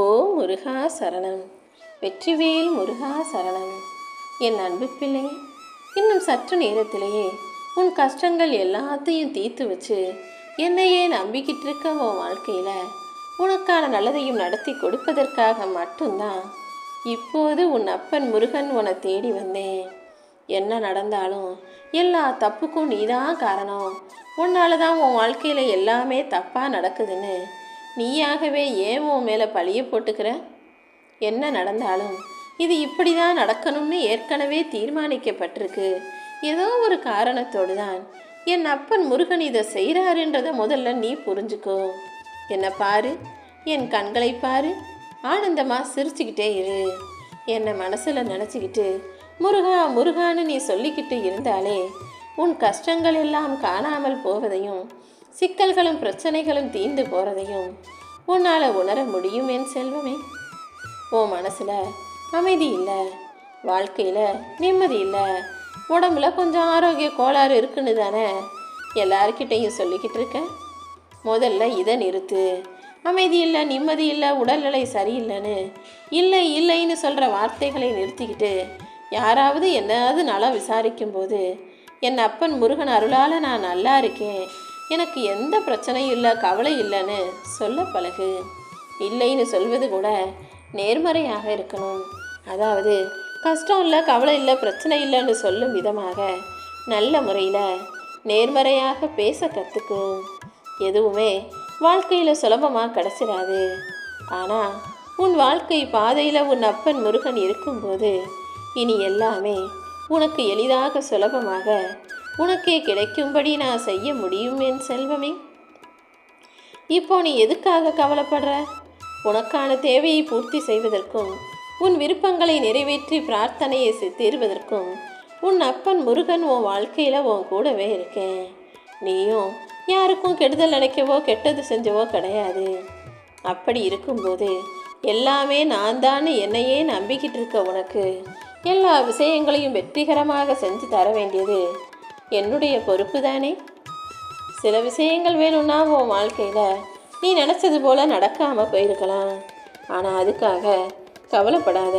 ஓ முருகா சரணம். வெற்றிவேல் முருகா சரணம். என் அன்பு பிள்ளை இன்னும் சற்று நேரத்திலேயே உன் கஷ்டங்கள் எல்லாத்தையும் தீர்த்து வச்சு என்னையே நம்பிக்கிட்டு இருக்க உன் வாழ்க்கையில் உனக்கான நல்லதையும் நடத்தி கொடுப்பதற்காக மட்டும்தான் இப்போது உன் அப்பன் முருகன் உன்னை தேடி வந்தேன். என்ன நடந்தாலும் எல்லா தப்புக்கும் நீதான் காரணம். உன்னால தான் உன் வாழ்க்கையில் எல்லாமே தப்பாக நடக்குதுன்னு நீயாகவே ஏன் உன் மேலே பழிய போட்டுக்கிற? என்ன நடந்தாலும் இது இப்படி தான் நடக்கணும்னு ஏற்கனவே தீர்மானிக்கப்பட்டிருக்கு. ஏதோ ஒரு காரணத்தோடு தான் என் அப்பன் முருகன் இதை செய்கிறாருன்றதை முதல்ல நீ புரிஞ்சுக்கோ. என்னை பாரு என் கண்களை பாரு ஆனந்தமாக சிரிச்சுக்கிட்டே இரு. என்னை மனசில் நினச்சிக்கிட்டு முருகா முருகான்னு நீ சொல்லிக்கிட்டு இருந்தாலே உன் கஷ்டங்கள் எல்லாம் காணாமல் போவதையும் சிக்கல்களும் பிரச்சனைகளும் தீர்ந்து போகிறதையும் உன்னால் உணர முடியும் என் செல்வமே. உன் மனசில் அமைதி இல்லை வாழ்க்கையில் நிம்மதி இல்லை உடம்புல கொஞ்சம் ஆரோக்கிய கோளாறு இருக்குன்னு தானே எல்லாருக்கிட்டையும் சொல்லிக்கிட்டு இருக்க? முதல்ல இதை நிறுத்து. அமைதி இல்லை நிம்மதி இல்லை உடல்நிலை சரியில்லைன்னு இல்லை இல்லைன்னு சொல்கிற வார்த்தைகளை நிறுத்திக்கிட்டு யாராவது என்னாவது நலம் விசாரிக்கும்போது என் அப்பன் முருகன் அருளால் நான் நல்லா இருக்கேன். எனக்கு எந்த பிரச்சனையும் இல்லை கவலை இல்லைன்னு சொல்ல பழகு. இல்லைன்னு சொல்வது கூட நேர்மறையாக இருக்கணும். அதாவது கஷ்டம் இல்லை கவலை இல்லை பிரச்சனை இல்லைன்னு சொல்லும் விதமாக நல்ல முறையில் நேர்மறையாக பேச கற்றுக்கும் எதுவுமே வாழ்க்கையில் சுலபமாக கிடச்சிடாது ஆனால் உன் வாழ்க்கை பாதையில் உன் அப்பன் முருகன் இருக்கும்போது இனி எல்லாமே உனக்கு எளிதாக சுலபமாக உனக்கே கிடைக்கும்படி நான் செய்ய முடியும் என் செல்வமே. இப்போ நீ எதுக்காக கவலைப்படுற? உனக்கான தேவையை பூர்த்தி செய்வதற்கும் உன் விருப்பங்களை நிறைவேற்றி பிரார்த்தனையை செ- தீர்வதற்கும் உன் அப்பன் முருகன் உன் வாழ்க்கையில் உன் கூடவே இருக்கேன். நீயும் யாருக்கும் கெடுதல் நினைக்கவோ கெட்டது செஞ்சவோ கிடையாது. அப்படி இருக்கும்போது எல்லாமே நான் தான் என்னையே நம்பிக்கிட்டு இருக்க உனக்கு எல்லா விஷயங்களையும் வெற்றிகரமாக செஞ்சு தர வேண்டியது என்னுடைய பொறுப்பு தானே சில விஷயங்கள் வேணும்னா உன் வாழ்க்கையில் நீ நினச்சது போல் நடக்காமல் போயிருக்கலாம். ஆனால் அதுக்காக கவலைப்படாத.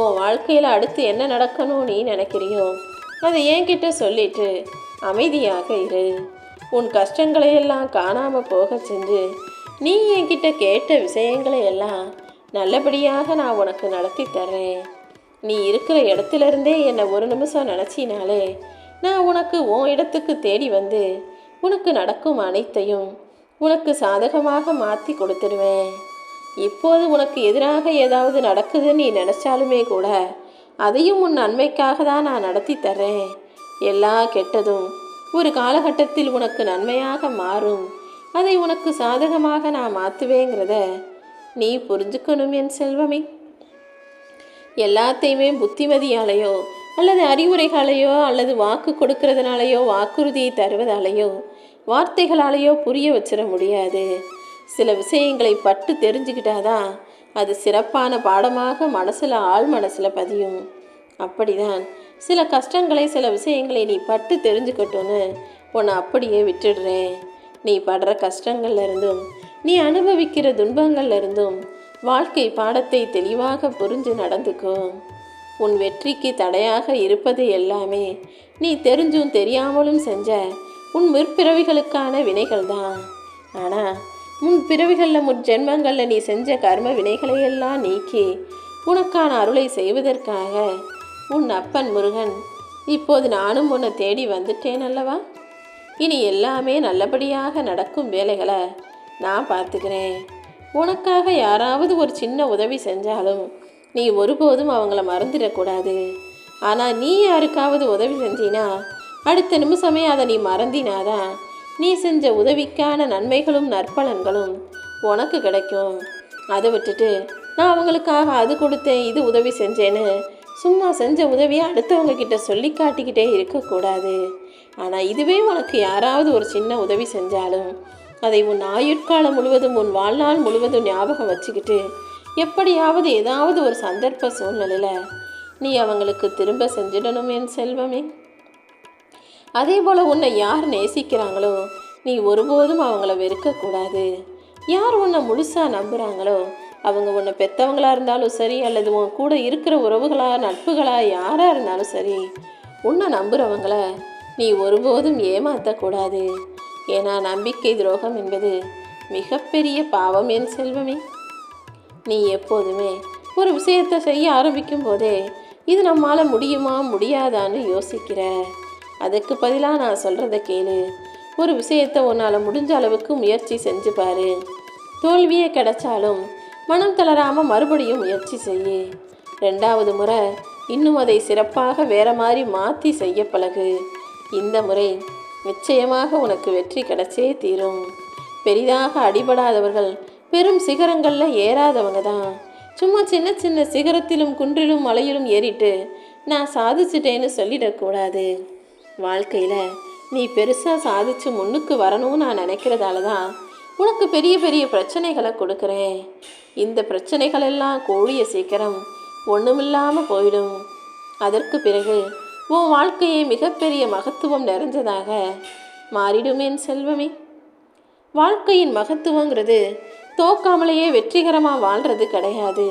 உன் வாழ்க்கையில் அடுத்து என்ன நடக்கணும் நீ நினைக்கிறியோ அதை என்கிட்ட சொல்லிட்டு அமைதியாக இரு. உன் கஷ்டங்களை எல்லாம் காணாமல் போக சென்று நீ என்கிட்ட கேட்ட விஷயங்களை எல்லாம் நல்லபடியாக நான் உனக்கு நடத்தி தர்றேன். நீ இருக்கிற இடத்துல இருந்தே என்னை ஒரு நிமிஷம் நினச்சினாலே நான் உனக்கு உன் இடத்துக்கு தேடி வந்து உனக்கு நடக்கும் அனைத்தையும் உனக்கு சாதகமாக மாற்றி கொடுத்துருவேன் இப்போது உனக்கு எதிராக ஏதாவது நடக்குதுன்னு நீ நினச்சாலுமே கூட அதையும் உன் நன்மைக்காக தான் நான் நடத்தி தர்றேன். எல்லா கெட்டதும் ஒரு காலகட்டத்தில் உனக்கு நன்மையாக மாறும். அதை உனக்கு சாதகமாக நான் மாற்றுவேங்கிறத நீ புரிஞ்சுக்கணும் என் செல்வமே. எல்லாத்தையுமே புத்திமதியாலேயோ அல்லது அறிவுரைகளையோ அல்லது வாக்கு கொடுக்கறதுனாலையோ வாக்குறுதியை தருவதாலேயோ வார்த்தைகளாலேயோ புரிய வச்சிட முடியாது. சில விஷயங்களை பட்டு தெரிஞ்சுக்கிட்டாதான் அது சிறப்பான பாடமாக மனசில் ஆழ் மனசில் பதியும். அப்படிதான். சில கஷ்டங்களை சில விஷயங்களை நீ பட்டு தெரிஞ்சுக்கட்டும்னு உன்னை அப்படியே விட்டுடுறேன். நீ படுற கஷ்டங்கள்ல இருந்தும் நீ அனுபவிக்கிற துன்பங்கள்ல இருந்தும் வாழ்க்கை பாடத்தை தெளிவாக புரிஞ்சு நடந்துக்கும் உன் வெற்றிக்கு தடையாக இருப்பது எல்லாமே நீ தெரிஞ்சும் தெரியாமலும் செஞ்ச உன் முற்பிறவிகளுக்கான வினைகள் தான் ஆனால் முன் பிறவிகளில் முன் ஜென்மங்களில் நீ செஞ்ச கர்ம வினைகளையெல்லாம் நீக்கி உனக்கான அருளை செய்வதற்காக உன் அப்பன் முருகன் இப்போது நானும் உன்னை தேடி வந்துட்டேன் அல்லவா? இனி எல்லாமே நல்லபடியாக நடக்கும் வேலைகளை நான் பார்த்துக்கிறேன். உனக்காக யாராவது ஒரு சின்ன உதவி செஞ்சாலும் நீ ஒருபோதும் அவங்கள மறந்துடக்கூடாது. ஆனால் நீ யாருக்காவது உதவி செஞ்சினா அடுத்த நிமிஷமே அதை நீ மறந்தினாதான் நீ செஞ்ச உதவிக்கான நன்மைகளும் நற்பலன்களும் உனக்கு கிடைக்கும். அதை விட்டுட்டு நான் அவங்களுக்காக அது கொடுத்தேன் இது உதவி செஞ்சேன்னு சும்மா செஞ்ச உதவியை அடுத்தவங்க கிட்ட சொல்லி காட்டிக்கிட்டே இருக்கக்கூடாது. ஆனால் இதுவே உனக்கு யாராவது ஒரு சின்ன உதவி செஞ்சாலும் அதை உன் ஆயுட்காலம் முழுவதும் உன் வாழ்நாள் முழுவதும் ஞாபகம் வச்சுக்கிட்டு எப்படியாவது ஏதாவது ஒரு சந்தர்ப்ப சூழ்நிலையில் நீ அவங்களுக்கு திரும்ப செஞ்சிடணும் என் செல்வமே. அதே போல் உன்னை யார் நேசிக்கிறாங்களோ நீ ஒருபோதும் அவங்கள வெறுக்கக்கூடாது யார் உன்னை முழுசாக நம்புகிறாங்களோ அவங்க உன்னை பெற்றவங்களாக இருந்தாலும் சரி அல்லது உன் கூட இருக்கிற உறவுகளாக நட்புகளாக யாராக இருந்தாலும் சரி உன்னை நம்புகிறவங்கள நீ ஒருபோதும் ஏமாற்றக்கூடாது ஏன்னா நம்பிக்கை துரோகம் என்பது மிகப்பெரிய பாவம் என் செல்வமே. நீ எப்போதுமே ஒரு விஷயத்தை செய்ய ஆரம்பிக்கும் போதே இது நம்மால் முடியுமா முடியாதான்னு யோசிக்கிற. அதுக்கு பதிலாக நான் சொல்கிறத கேளு. ஒரு விஷயத்தை உன்னால் முடிஞ்ச அளவுக்கு முயற்சி செஞ்சு பாரு. தோல்வியே கிடைச்சாலும் மனம் தளராமல் மறுபடியும் முயற்சி செய்யு. ரெண்டாவது முறை இன்னும் அதை சிறப்பாக வேற மாதிரி மாற்றி செய்ய பழகு. இந்த முறை நிச்சயமாக உனக்கு வெற்றி கிடைச்சே தீரும். பெரிதாக அடிபடாதவர்கள் பெரும் சிகரங்களில் ஏறாதவங்க தான். சும்மா சின்ன சின்ன சிகரத்திலும் குன்றிலும் மலையிலும் ஏறிட்டு நான் சாதிச்சிட்டேன்னு சொல்லிடக்கூடாது வாழ்க்கையில் நீ பெருசாக சாதிச்சு முன்னுக்கு வரணும்னு நான் நினைக்கிறதால தான் உனக்கு பெரிய பெரிய பிரச்சனைகளை கொடுக்குறேன். இந்த பிரச்சனைகளெல்லாம் கூடிய சீக்கிரம் ஒன்றுமில்லாமல் போயிடும். அதற்கு பிறகு உன் வாழ்க்கையை மிகப்பெரிய மகத்துவம் நிறைஞ்சதாக மாறிடுமேன் செல்வமே. வாழ்க்கையின் மகத்துவங்கிறது தோக்காமலேயே வெற்றிகரமாக வாழ்கிறது கிடையாது.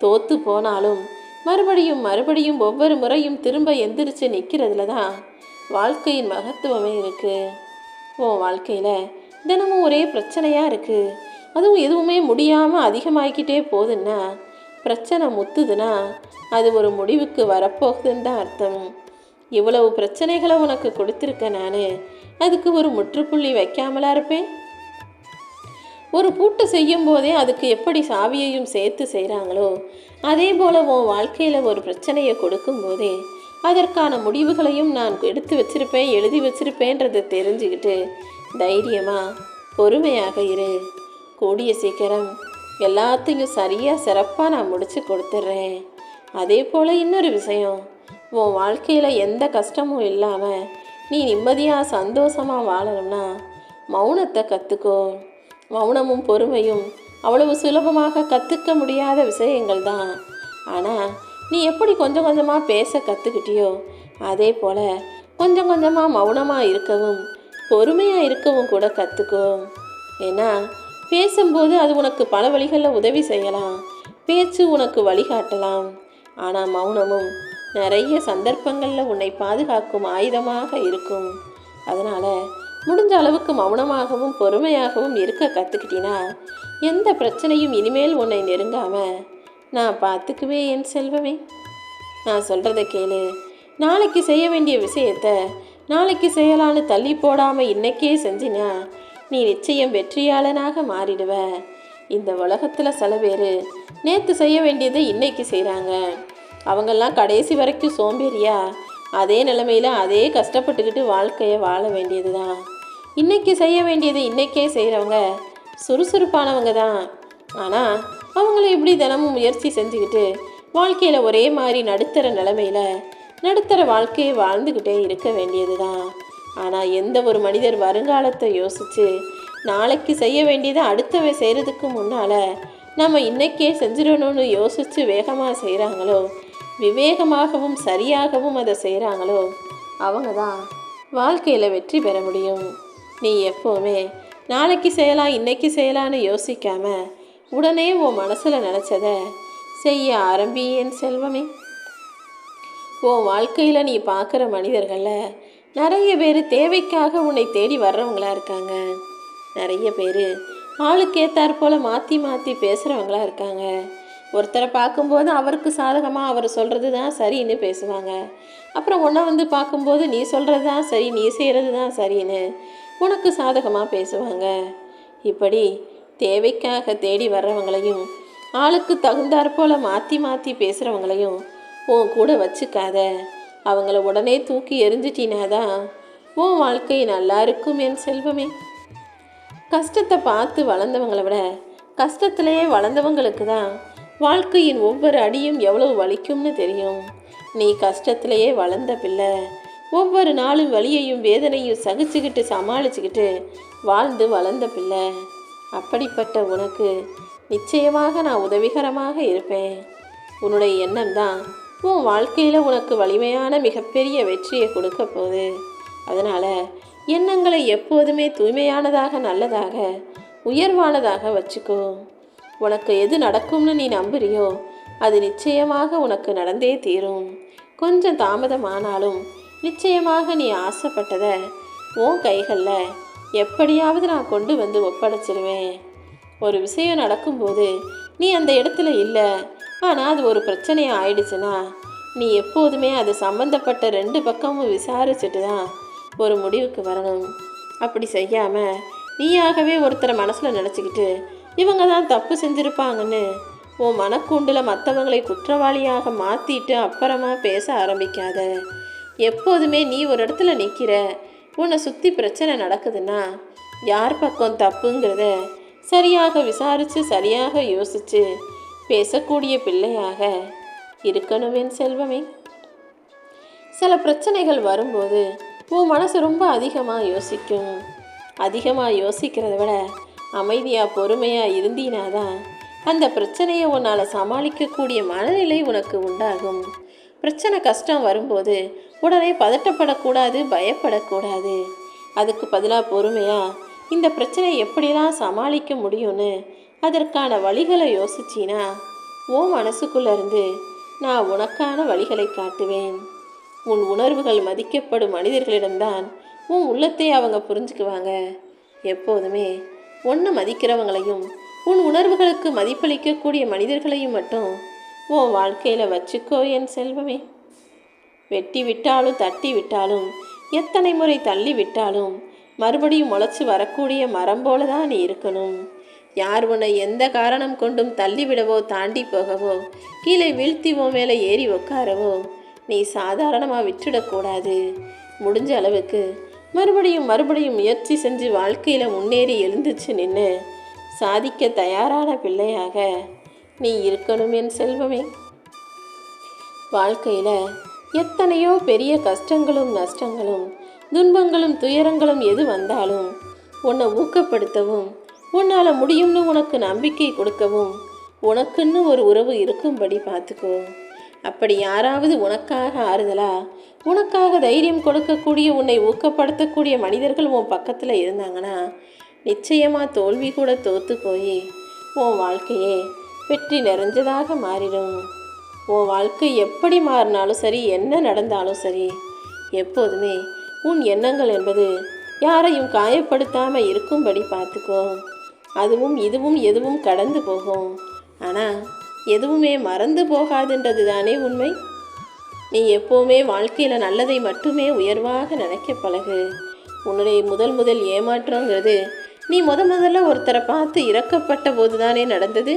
தோத்து போனாலும் மறுபடியும் மறுபடியும் ஒவ்வொரு முறையும் திரும்ப எந்திரிச்சு நிற்கிறதுல தான் வாழ்க்கையின் மகத்துவமே இருக்குது உன் வாழ்க்கையில் தினமும் ஒரே பிரச்சனையாக இருக்குது அதுவும் எதுவுமே முடியாமல் அதிகமாகிக்கிட்டே போகுதுன்னா பிரச்சனை முத்துதுன்னா அது ஒரு முடிவுக்கு வரப்போகுதுன்னு தான் அர்த்தம். இவ்வளவு பிரச்சனைகளை உனக்கு கொடுத்துருக்கேன் நான். அதுக்கு ஒரு முற்றுப்புள்ளி வைக்காமலா இருப்பேன்? ஒரு பூட்டு செய்யும் போதே அதுக்கு எப்படி சாவியையும் சேர்த்து செய்கிறாங்களோ அதே போல் உன் வாழ்க்கையில் ஒரு பிரச்சனையை கொடுக்கும்போதே அதற்கான முடிவுகளையும் நான் எடுத்து வச்சிருப்பேன் எழுதி வச்சிருப்பேன்றதை தெரிஞ்சுக்கிட்டு தைரியமாக பொறுமையாக இரு. கூடிய சீக்கிரம் எல்லாத்தையும் சரியாக சிறப்பாக நான் முடித்து கொடுத்துட்றேன். அதே போல் இன்னொரு விஷயம் உன் வாழ்க்கையில் எந்த கஷ்டமும் இல்லாமல் நீ நிம்மதியாக சந்தோஷமாக வாழணும்னா மௌனத்தை கற்றுக்கோ மௌனமும் பொறுமையும் அவ்வளவு சுலபமாக கற்றுக்க முடியாத விஷயங்கள் தான் ஆனால் நீ எப்படி கொஞ்சம் கொஞ்சமாக பேச கற்றுக்கிட்டியோ அதே போல் கொஞ்சம் கொஞ்சமாக மௌனமாக இருக்கவும் பொறுமையாக இருக்கவும் கூட கற்றுக்கோ ஏன்னா பேசும்போது அது உனக்கு பல வழிகளில் உதவி செய்யலாம் பேச்சு உனக்கு வழிகாட்டலாம். ஆனால் மௌனமும் நிறைய சந்தர்ப்பங்களில் உன்னை பாதுகாக்கும் ஆயுதமாக இருக்கும். அதனால் முடிஞ்ச அளவுக்கு மௌனமாகவும் பொறுமையாகவும் இருக்க கற்றுக்கிட்டினா எந்த பிரச்சனையும் இனிமேல் உன்னை நெருங்காம நான் பார்த்துக்குவேன் என் செல்வமே. நான் சொல்கிறத கேளு. நாளைக்கு செய்ய வேண்டிய விஷயத்த நாளைக்கு செய்யலான்னு தள்ளி போடாமல் இன்னைக்கே செஞ்சினா நீ நிச்சயம் வெற்றியாளனாக மாறிடுவ. இந்த உலகத்தில் சில பேர் நேற்று செய்ய வேண்டியதை இன்னைக்கு செய்கிறாங்க அவங்கெல்லாம் கடைசி வரைக்கும் சோம்பேறியா அதே நிலமையில் அதே கஷ்டப்பட்டுக்கிட்டு வாழ்க்கையை வாழ வேண்டியது தான் இன்னைக்கு செய்ய வேண்டியது இன்னைக்கே செய்கிறவங்க சுறுசுறுப்பானவங்க தான். ஆனால் அவங்கள இப்படி தினமும் முயற்சி செஞ்சுக்கிட்டு வாழ்க்கையில் ஒரே மாதிரி நடுத்தர நிலமையில் நடுத்தர வாழ்க்கையை வாழ்ந்துக்கிட்டே இருக்க வேண்டியது தான். ஆனால் எந்த ஒரு மனிதர் வருங்காலத்தை யோசித்து நாளைக்கு செய்ய வேண்டியதை அடுத்தவை செய்கிறதுக்கு முன்னால் நம்ம இன்றைக்கே செஞ்சிடணும்னு யோசித்து வேகமாக செய்கிறாங்களோ விவேகமாகவும் சரியாகவும் அதை செய்கிறாங்களோ அவங்க தான் வாழ்க்கையில் வெற்றி பெற முடியும். நீ எப்போவுமே நாளைக்கு செய்யலாம் இன்னைக்கு செய்யலான்னு யோசிக்காம உடனே உன் மனசில் நினச்சத செய்ய ஆரம்பி என் செல்வமே. உன் வாழ்க்கையில் நீ பார்க்குற மனிதர்களில் நிறைய பேர் தேவைக்காக உன்னை தேடி வர்றவங்களா இருக்காங்க. நிறைய பேர் ஆளுக்கு போல் மாற்றி மாற்றி பேசுகிறவங்களா இருக்காங்க. ஒருத்தரை பார்க்கும்போது அவருக்கு சாதகமாக அவர் சொல்கிறது தான் சரின்னு பேசுவாங்க. அப்புறம் ஒன்றை வந்து பார்க்கும்போது நீ சொல்கிறது தான் சரி நீ செய்கிறது தான் சரின்னு உனக்கு சாதகமாக பேசுவாங்க? இப்படி தேவைக்காக தேடி வர்றவங்களையும் ஆளுக்கு தகுந்தாற் போல் மாற்றி மாற்றி பேசுகிறவங்களையும் உன் கூட வச்சுக்காத. அவங்கள உடனே தூக்கி எரிஞ்சிட்டினாதான் உன் வாழ்க்கை நல்லா இருக்கும் என் செல்வமே. கஷ்டத்தை பார்த்து வளர்ந்தவங்களை விட கஷ்டத்திலேயே வளர்ந்தவங்களுக்கு தான் வாழ்க்கையின் ஒவ்வொரு அடியும் எவ்வளவு வலிக்கும்னு தெரியும். நீ கஷ்டத்திலேயே வளர்ந்த பிள்ளை. ஒவ்வொரு நாளும் வலியையும் வேதனையும் சகிச்சுக்கிட்டு சமாளிச்சுக்கிட்டு வாழ்ந்து வளர்ந்த பிள்ளை. அப்படிப்பட்ட உனக்கு நிச்சயமாக நான் உதவிகரமாக இருப்பேன். உன்னுடைய எண்ணம் தான் உன் வாழ்க்கையில் உனக்கு வலிமையான மிகப்பெரிய வெற்றியை கொடுக்க போகுது. அதனால் எண்ணங்களை எப்போதுமே தூய்மையானதாக நல்லதாக உயர்வானதாக வச்சுக்கோ. உனக்கு எது நடக்கும்னு நீ நம்புறியோ அது நிச்சயமாக உனக்கு நடந்தே தீரும். கொஞ்சம் தாமதமானாலும் நிச்சயமாக நீ ஆசைப்பட்டதை உன் கைகளில் எப்படியாவது நான் கொண்டு வந்து ஒப்படைச்சிருவேன். ஒரு விஷயம் நடக்கும்போது நீ அந்த இடத்துல இல்லை. ஆனால் அது ஒரு பிரச்சனையாக ஆயிடுச்சுன்னா நீ எப்போதுமே அது சம்மந்தப்பட்ட ரெண்டு பக்கமும் விசாரிச்சுட்டு தான் ஒரு முடிவுக்கு வரணும். அப்படி செய்யாமல் நீயாகவே ஒருத்தரை மனசில் நினச்சிக்கிட்டு இவங்க தான் தப்பு செஞ்சுருப்பாங்கன்னு உன் மனக்கூண்டில் மற்றவங்களை குற்றவாளியாக மாற்றிட்டு அப்புறமா பேச ஆரம்பிக்காத. எப்போதுமே நீ ஒரு இடத்துல நிற்கிற உன்னை சுற்றி பிரச்சனை நடக்குதுன்னா யார் பக்கம் தப்புங்கிறத சரியாக விசாரித்து சரியாக யோசித்து பேசக்கூடிய பிள்ளையாக இருக்கணுமே செல்வமே. சில பிரச்சனைகள் வரும்போது உன் மனசு ரொம்ப அதிகமாக யோசிக்கும். அதிகமாக யோசிக்கிறத விட அமைதியாக பொறுமையாக இருந்தீனா தான் அந்த பிரச்சனையை உன்னால் சமாளிக்கக்கூடிய மனநிலை உனக்கு உண்டாகும். பிரச்சனை கஷ்டம் வரும்போது உடனே பதட்டப்படக்கூடாது பயப்படக்கூடாது. அதுக்கு பதிலாக பொறுமையாக இந்த பிரச்சனையை எப்படிலாம் சமாளிக்க முடியும்னு அதற்கான வழிகளை யோசிச்சின்னா உன் மனசுக்குள்ளேருந்து நான் உனக்கான வழிகளை காட்டுவேன். உன் உணர்வுகள் மதிக்கப்படும் மனிதர்களிடம்தான் உன் உள்ளத்தை அவங்க புரிஞ்சுக்குவாங்க. எப்போதுமே ஒன்று மதிக்கிறவங்களையும் உன் உணர்வுகளுக்கு மதிப்பளிக்கக்கூடிய மனிதர்களையும் மட்டும் உன் வாழ்க்கையில் வச்சுக்கோ என் செல்வமே. வெட்டி விட்டாலும் தட்டி விட்டாலும் எத்தனை முறை தள்ளி விட்டாலும் மறுபடியும் முளைச்சி வரக்கூடிய மரம் போல தான் நீ இருக்கணும். யார் உன்னை எந்த காரணம் கொண்டும் தள்ளிவிடவோ தாண்டி போகவோ கீழே வீழ்த்தி உன் மேலே ஏறி உட்காரவோ நீ சாதாரணமாக விட்டுடக்கூடாது முடிஞ்ச அளவுக்கு மறுபடியும் மறுபடியும் முயற்சி செஞ்சு வாழ்க்கையில் முன்னேறி எழுந்துச்சு நின்று சாதிக்க தயாரான பிள்ளையாக நீ இருக்கணும் என் செல்வமே. வாழ்க்கையில் எத்தனையோ பெரிய கஷ்டங்களும் நஷ்டங்களும் துன்பங்களும் துயரங்களும் எது வந்தாலும் உன்னை ஊக்கப்படுத்தவும் உன்னால் முடியும்னு உனக்கு நம்பிக்கை கொடுக்கவும் உனக்குன்னு ஒரு உறவு இருக்கும்படி பார்த்துக்கோ. அப்படி யாராவது உனக்காக ஆறுதலா உனக்காக தைரியம் கொடுக்கக்கூடிய உன்னை ஊக்கப்படுத்தக்கூடிய மனிதர்கள் உன் பக்கத்தில் இருந்தாங்கன்னா நிச்சயமாக தோல்வி கூட தோற்று போய் உன் வாழ்க்கையே வெற்றி நிறைஞ்சதாக மாறிடும். உன் வாழ்க்கை எப்படி மாறினாலும் சரி என்ன நடந்தாலும் சரி எப்போதுமே உன் எண்ணங்கள் என்பது யாரையும் காயப்படுத்தாமல் இருக்கும்படி பார்த்துக்கோ. அதுவும் இதுவும் எதுவும் கடந்து போகும். ஆனால் எதுவுமே மறந்து போகாதுன்றது தானே உண்மை? நீ எப்போவுமே வாழ்க்கையில் நல்லதை மட்டுமே உயர்வாக நினைக்க பழகு. உன்னுடைய முதல் முதல் ஏமாற்றங்கிறது நீ முத முதல்ல ஒருத்தரை பார்த்து இறக்கப்பட்ட போது தானே நடந்தது?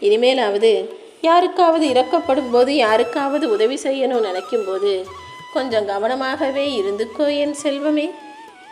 இனிமேலாவது யாருக்காவது இறக்கப்படும் போது யாருக்காவது உதவி செய்யணும்னு நினைக்கும் போது கொஞ்சம் கவனமாகவே இருந்துக்கோ என் செல்வமே.